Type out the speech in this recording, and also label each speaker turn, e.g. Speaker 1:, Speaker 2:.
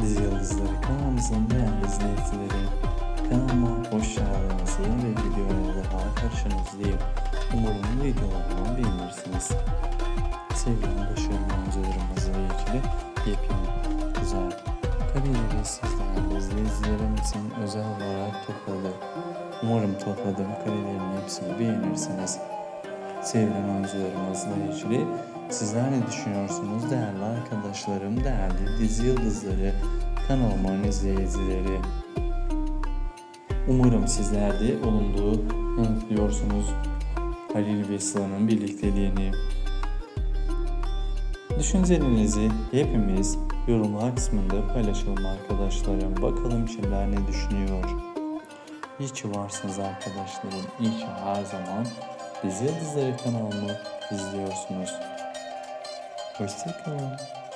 Speaker 1: Dizi Yıldızları kanalımızın değerli izleyicileri kanalıma hoş geldiniz. Yeni bir videoyla daha karşınızdayım. Umarım videolarımı beğenirsiniz. Sevgili başarılı oyuncularımızla ilgili yepyeni, güzel kariyeleri sizlerle izleyicilerim için özel olarak topladık. Umarım topladığım karelerin hepsini beğenirsiniz. Sevilen oyuncularımızla ilgili sizler ne düşünüyorsunuz değerli arkadaşlarım, değerli dizi yıldızları, kanalımın izleyicileri? Umarım sizler de olumlu yanıtlıyorsunuz Halil ve Sıla'nın birlikteliğini. Düşüncelerinizi hepimiz yorumlar kısmında paylaşalım arkadaşlarım. Bakalım kimler ne düşünüyor. İyi ki varsınız arkadaşlarım. İyi ki her zaman Dizi Yıldızları kanalımı izliyorsunuz. for a second.